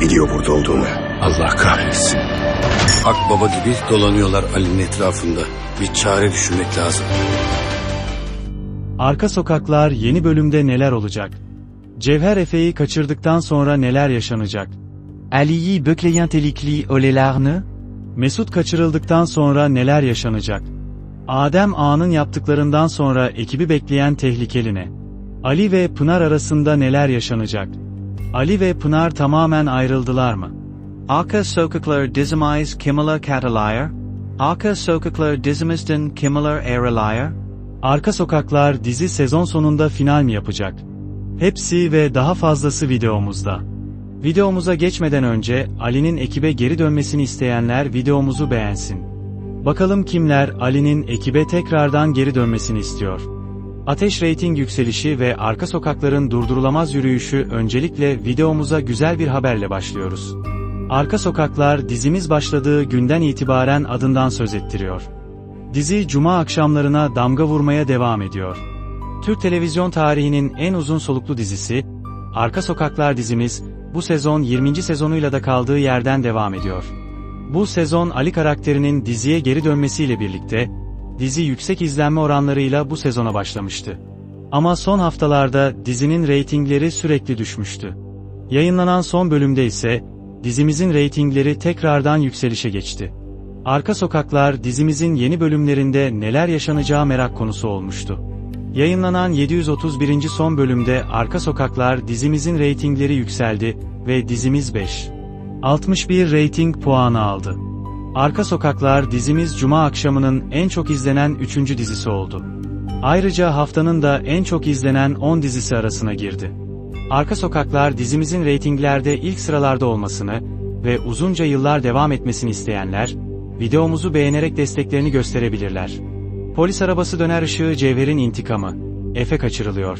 Biliyor burada olduğunu. Allah kahretsin. Akbaba gibi dolanıyorlar Ali'nin etrafında. Bir çare düşünmek lazım. Arka Sokaklar yeni bölümde neler olacak? Cevher Efe'yi kaçırdıktan sonra neler yaşanacak? Ali'yi bekleyen telikli olelarını, Mesut kaçırıldıktan sonra neler yaşanacak? Adem Ağa'nın yaptıklarından sonra ekibi bekleyen tehlikeli ne? Ali ve Pınar arasında neler yaşanacak? Ali ve Pınar tamamen ayrıldılar mı? arka sokaklar dizimeyiz kimiler katalayır, arka sokaklar dizimizden kimiler ayrılayır, Arka Sokaklar dizi sezon sonunda final mi yapacak? Hepsi ve daha fazlası videomuzda. Videomuza geçmeden önce Ali'nin ekibe geri dönmesini isteyenler videomuzu beğensin. Bakalım kimler Ali'nin ekibe tekrardan geri dönmesini istiyor. Ateş reyting yükselişi ve arka sokakların durdurulamaz yürüyüşü öncelikle videomuza güzel bir haberle başlıyoruz. Arka Sokaklar dizimiz başladığı günden itibaren adından söz ettiriyor. Dizi cuma akşamlarına damga vurmaya devam ediyor. Türk televizyon tarihinin en uzun soluklu dizisi, Arka Sokaklar dizimiz, bu sezon 20. sezonuyla da kaldığı yerden devam ediyor. Bu sezon Ali karakterinin diziye geri dönmesiyle birlikte, dizi yüksek izlenme oranlarıyla bu sezona başlamıştı. Ama son haftalarda dizinin reytingleri sürekli düşmüştü. Yayınlanan son bölümde ise, dizimizin reytingleri tekrardan yükselişe geçti. Arka Sokaklar dizimizin yeni bölümlerinde neler yaşanacağı merak konusu olmuştu. Yayınlanan 731. son bölümde Arka Sokaklar dizimizin reytingleri yükseldi ve dizimiz 5. 61 reyting puanı aldı. Arka Sokaklar dizimiz Cuma akşamının en çok izlenen 3. dizisi oldu. Ayrıca haftanın da en çok izlenen 10 dizisi arasına girdi. Arka Sokaklar dizimizin reytinglerde ilk sıralarda olmasını ve uzunca yıllar devam etmesini isteyenler, videomuzu beğenerek desteklerini gösterebilirler. Polis arabası döner ışığı Cevher'in intikamı. Efe kaçırılıyor.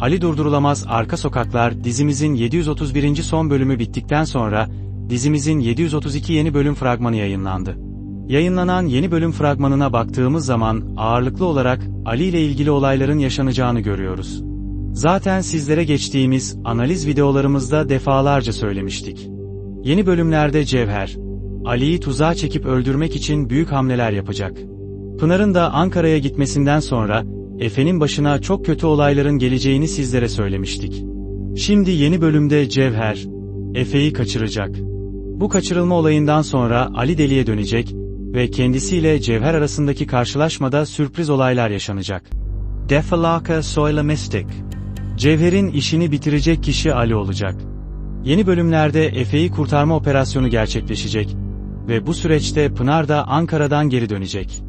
Ali Durdurulamaz Arka Sokaklar dizimizin 731. son bölümü bittikten sonra, dizimizin 732 yeni bölüm fragmanı yayınlandı. Yayınlanan yeni bölüm fragmanına baktığımız zaman ağırlıklı olarak Ali ile ilgili olayların yaşanacağını görüyoruz. Zaten sizlere geçtiğimiz analiz videolarımızda defalarca söylemiştik. Yeni bölümlerde Cevher, Ali'yi tuzağa çekip öldürmek için büyük hamleler yapacak. Pınar'ın da Ankara'ya gitmesinden sonra, Efe'nin başına çok kötü olayların geleceğini sizlere söylemiştik. Şimdi yeni bölümde Cevher, Efe'yi kaçıracak. Bu kaçırılma olayından sonra Ali deliye dönecek ve kendisiyle Cevher arasındaki karşılaşmada sürpriz olaylar yaşanacak. defalaka soylemistik, Cevher'in işini bitirecek kişi Ali olacak. Yeni bölümlerde Efe'yi kurtarma operasyonu gerçekleşecek ve bu süreçte Pınar da Ankara'dan geri dönecek.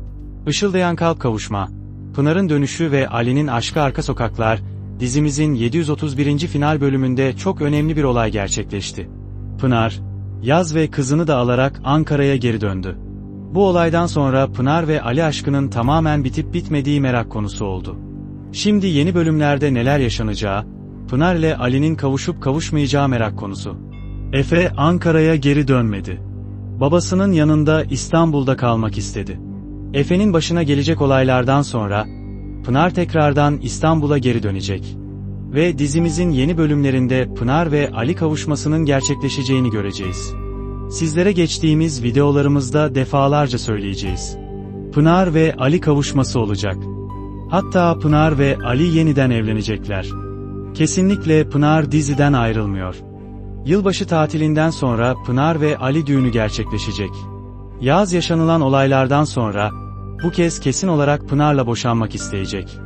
Işıldayan kalp kavuşma, Pınar'ın dönüşü ve Ali'nin aşkı arka sokaklar, dizimizin 731. final bölümünde çok önemli bir olay gerçekleşti. Pınar, Yaz ve kızını da alarak Ankara'ya geri döndü. Bu olaydan sonra Pınar ve Ali aşkının tamamen bitip bitmediği merak konusu oldu. Şimdi yeni bölümlerde neler yaşanacağı, Pınar ile Ali'nin kavuşup kavuşmayacağı merak konusu. Efe Ankara'ya geri dönmedi. Babasının yanında İstanbul'da kalmak istedi. Efe'nin başına gelecek olaylardan sonra, Pınar tekrardan İstanbul'a geri dönecek. Ve dizimizin yeni bölümlerinde Pınar ve Ali kavuşmasının gerçekleşeceğini göreceğiz. Sizlere geçtiğimiz videolarımızda defalarca söyleyeceğiz. Pınar ve Ali kavuşması olacak. Hatta Pınar ve Ali yeniden evlenecekler. Kesinlikle Pınar diziden ayrılmıyor. Yılbaşı tatilinden sonra Pınar ve Ali düğünü gerçekleşecek. Yaz yaşanılan olaylardan sonra, bu kez kesin olarak Pınar'la boşanmak isteyecek.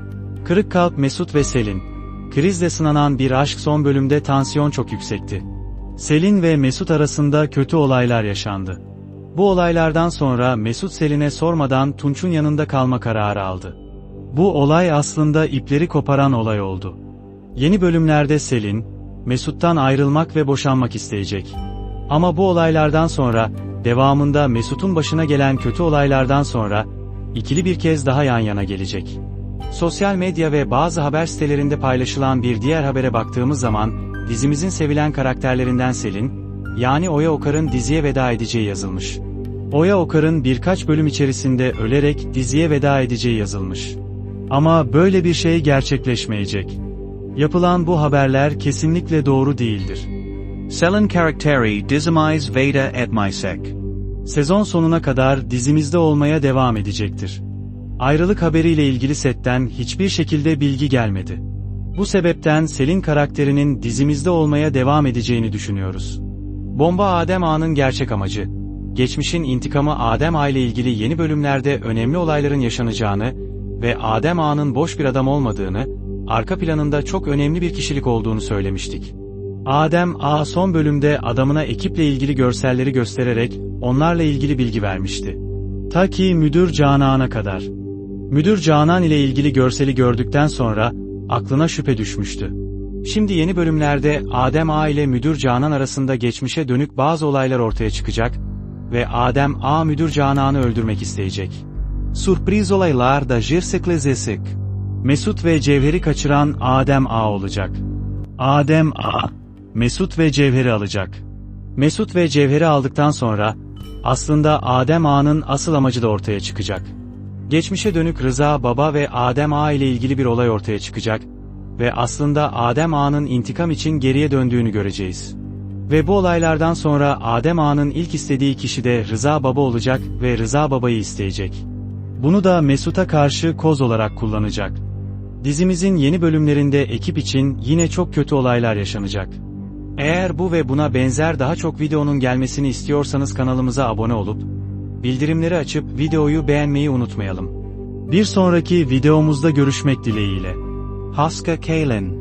Kırık kalp Mesut ve Selin. Krizle sınanan bir aşk son bölümde tansiyon çok yüksekti. Selin ve Mesut arasında kötü olaylar yaşandı. Bu olaylardan sonra Mesut Selin'e sormadan Tunç'un yanında kalma kararı aldı. Bu olay aslında ipleri koparan olay oldu. Yeni bölümlerde Selin, Mesut'tan ayrılmak ve boşanmak isteyecek. Ama bu olaylardan sonra, devamında Mesut'un başına gelen kötü olaylardan sonra, ikili bir kez daha yan yana gelecek. Sosyal medya ve bazı haber sitelerinde paylaşılan bir diğer habere baktığımız zaman, dizimizin sevilen karakterlerinden Selin, yani Oya Okar'ın diziye veda edeceği yazılmış. Oya Okar'ın birkaç bölüm içerisinde ölerek diziye veda edeceği yazılmış. Ama böyle bir şey gerçekleşmeyecek. Yapılan bu haberler kesinlikle doğru değildir. Selin karakteri dizimiz veda etmeyecek. Sezon sonuna kadar dizimizde olmaya devam edecektir. Ayrılık haberiyle ilgili setten hiçbir şekilde bilgi gelmedi. Bu sebepten Selin karakterinin dizimizde olmaya devam edeceğini düşünüyoruz. Bomba Adem Ağa'nın gerçek amacı, geçmişin intikamı Adem Ağa ile ilgili yeni bölümlerde önemli olayların yaşanacağını ve Adem Ağa'nın boş bir adam olmadığını, arka planında çok önemli bir kişilik olduğunu söylemiştik. Adem A son bölümde adamına ekiple ilgili görselleri göstererek onlarla ilgili bilgi vermişti. Ta ki müdür Canan'a kadar. Müdür Canan ile ilgili görseli gördükten sonra aklına şüphe düşmüştü. Şimdi yeni bölümlerde Adem A ile müdür Canan arasında geçmişe dönük bazı olaylar ortaya çıkacak ve Adem A müdür Canan'ı öldürmek isteyecek. Sürpriz olaylar da gerçekleşecek. Mesut ve Cevher'i kaçıran Adem A olacak. Adem A, Mesut ve Cevher'i alacak. Mesut ve Cevher'i aldıktan sonra, aslında Adem Ağa'nın asıl amacı da ortaya çıkacak. Geçmişe dönük Rıza Baba ve Adem Ağa ile ilgili bir olay ortaya çıkacak ve aslında Adem Ağa'nın intikam için geriye döndüğünü göreceğiz. Ve bu olaylardan sonra Adem Ağa'nın ilk istediği kişi de Rıza Baba olacak ve Rıza Baba'yı isteyecek. Bunu da Mesut'a karşı koz olarak kullanacak. Dizimizin yeni bölümlerinde ekip için yine çok kötü olaylar yaşanacak. Eğer bu ve buna benzer daha çok videonun gelmesini istiyorsanız kanalımıza abone olup, bildirimleri açıp videoyu beğenmeyi unutmayalım. Bir sonraki videomuzda görüşmek dileğiyle. Haska Kalin.